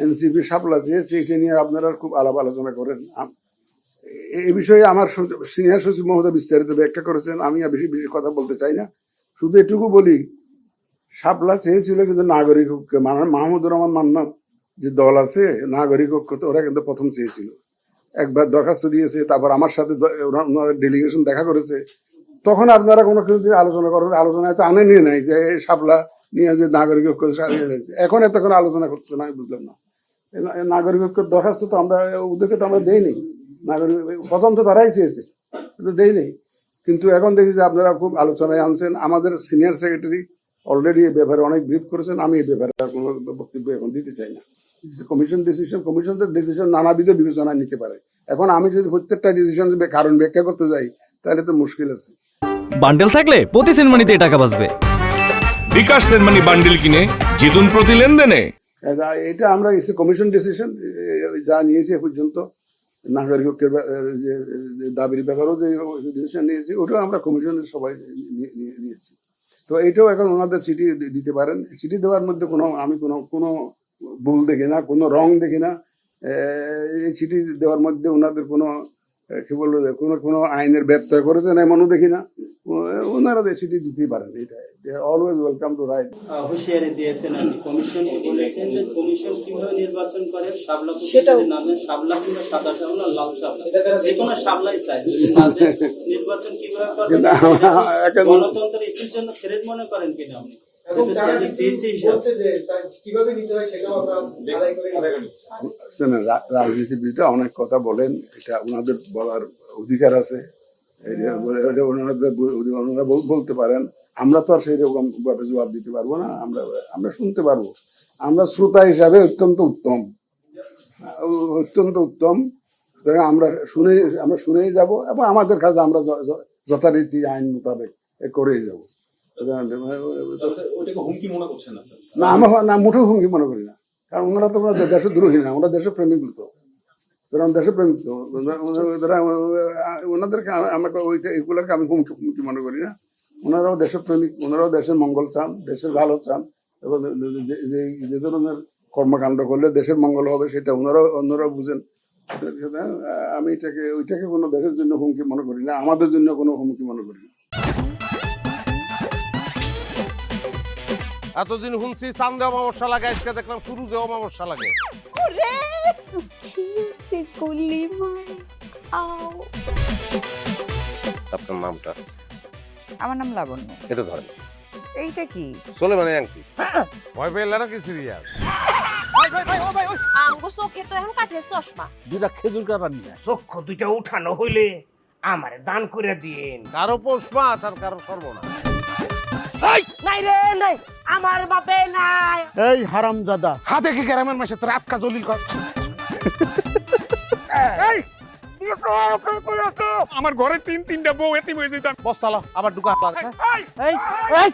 NCP সাপলা চেয়েছে এটা নিয়ে আপনারা খুব আলাপ আলোচনা করেন। এ- বিষয়ে আমার সিনিয়র সচিব মহোদয় বিস্তারিত ব্যাখ্যা করেছেন, আমি আর বেশি বেশি কথা বলতে চাই না। শুধু এটুকু বলি, সাপলা চেয়েছিল কিন্তু নাগরিক ঐক্য মাহমুদুর রহমান মান্না যে দল আছে, নাগরিক ঐক্য ওরা কিন্তু প্রথম চেয়েছিল। একবার দরখাস্ত দিয়েছে, তারপর আমার সাথে ডেলিগেশন দেখা করেছে। তখন আপনারা কোনো কিছু আলোচনা করেন, আলোচনায় তো আনেনি নাই যে সাপলা নিয়ে যে নাগরিক ঐক্য এখন এত কোনো আলোচনা করছে না বুঝলাম না। নাগরিক ঐক্যের দরখাস্ত তো আমরা ওদেরকে তো আমরা দেইনি। নাগরিক প্রথম তো তারাই চেয়েছে কিন্তু দেইনি। কিন্তু এখন দেখি যে আপনারা খুব আলোচনায় আনছেন। আমাদের সিনিয়র সেক্রেটারি অলরেডি এই ব্যাপারে অনেক ব্রিফ করেছেন। আমি এই ব্যাপারে কোনো বক্তব্য এখন দিতে চাই না। কমিশন ডিসিশন কমিশন তো ডিসিশন নানাবিধ বিবেচনায় নিতে পারে। এখন আমি যদি প্রত্যেকটা ডিসিশন কারণ ব্যাখ্যা করতে যাই তাহলে তো মুশকিল আছে। বান্ডেল থাকলে প্রতি সিনেমানিতে টাকা বাঁচবে। বিকাশ সেনমানি বান্ডিল কিনে জিতুন প্রতি লেনদেনে। এটা- আমরা কমিশন ডিসিশন যা নিয়েছি এ পর্যন্ত। নাগরিক যে দাবির ব্যাপারেও যে ডিসিশন নিয়েছি, ওটাও আমরা কমিশনের সবাই নিয়ে- নিয়ে- নিয়েছি। তো এইটাও এখন ওনাদের চিঠি দিতে পারেন। চিঠি দেওয়ার মধ্যে কোনো, আমি কোনো কোনো ভুল দেখি না, কোনো রং দেখি না। এই চিঠি দেওয়ার মধ্যে ওনাদের কোনো কি বলব, কোনো কোনো আইনের ব্যত্যয় করেছেন এমনও দেখি না। ওনারা চিঠি দিতেই পারেন এটা অলওয়েজ ওয়েলকাম টু রাইট হুঁশিয়ারি দিয়েছেন আপনি কমিশন বলেছেন যে কমিশন কীভাবে নির্বাচন করে? প্রতিনিধি নামে কিংবা সাদা লাল যে কোনো চাই। নির্বাচন কীভাবে গণতন্ত্রের ইস্যুর জন্য থ্রেট মনে করেন কিনা আপনি? হয় রাজনীতিবিদরা অনেক কথা বলেন এটা ওনাদের বলার অধিকার আছে। ওনারা বলতে পারেন। আমরা তো আর সেই রকম ভাবে জবাব দিতে পারব না আমরা আমরা শুনতে পারব। আমরা শ্রোতা হিসাবে অত্যন্ত উত্তম। অত্যন্ত উত্তম। সুতরাং আমরা শুনে আমরা শুনেই যাব এবং আমাদের কাছে আমরা যথারীতি আইন মোতাবেক করেই যাব। মনে করছেন না না মুঠো হুমকি মনে করি না। কারণ ওনারা তো ওনাদের দেশদ্রোহী না ওনারা দেশপ্রেমিক তো। ওরা দেশপ্রেমিক তো। ওনারা- ওনারা- ওনাদেরকে আমাকে ওইটা এগুলোকে আমি হুমকি হুমকি মনে করি না। ওনারাও দেশপ্রেমিক ওনারাও দেশের মঙ্গল চান দেশের ভালো চান এবং যে- যে যে ধরনের কর্মকাণ্ড করলে দেশের মঙ্গল হবে সেটা ওনারাও অন্যরাও বুঝেন। আমি এটাকে ওইটাকে কোনো দেশের জন্য হুমকি মনে করি না আমাদের জন্য কোনো হুমকি মনে করি না। এতদিন শুনছি চান্দে অমাবস্যা লাগে আজকে দেখলাম শুরুতে অমাবস্যা লাগে। আপনার নামটা? আমার নাম লাবণ্য। এটা ধরেন। এইটা কি? চলে মানে আংটি। ভয় পেলে নাকি সিরিয়াস? আমগো চোখে তো এখন কাঠের চশমা। দুটা খেজুর কাটা নিয়ে চক্ষু দুইটা উঠানো হইলে আমারে দান করে দিন কারও পোষ মাছ আর কারও সর্বনা নাই রে নাই! আমার বাপে নাই! এই হারামজাদা। হাতে কি গ্রামের মাসে তোর আটকা জলিল কর? আমার ঘরে তিন তিনটা বউ এতিম হয়ে যেতাম বস্তালা আবার ঢুকা এই এই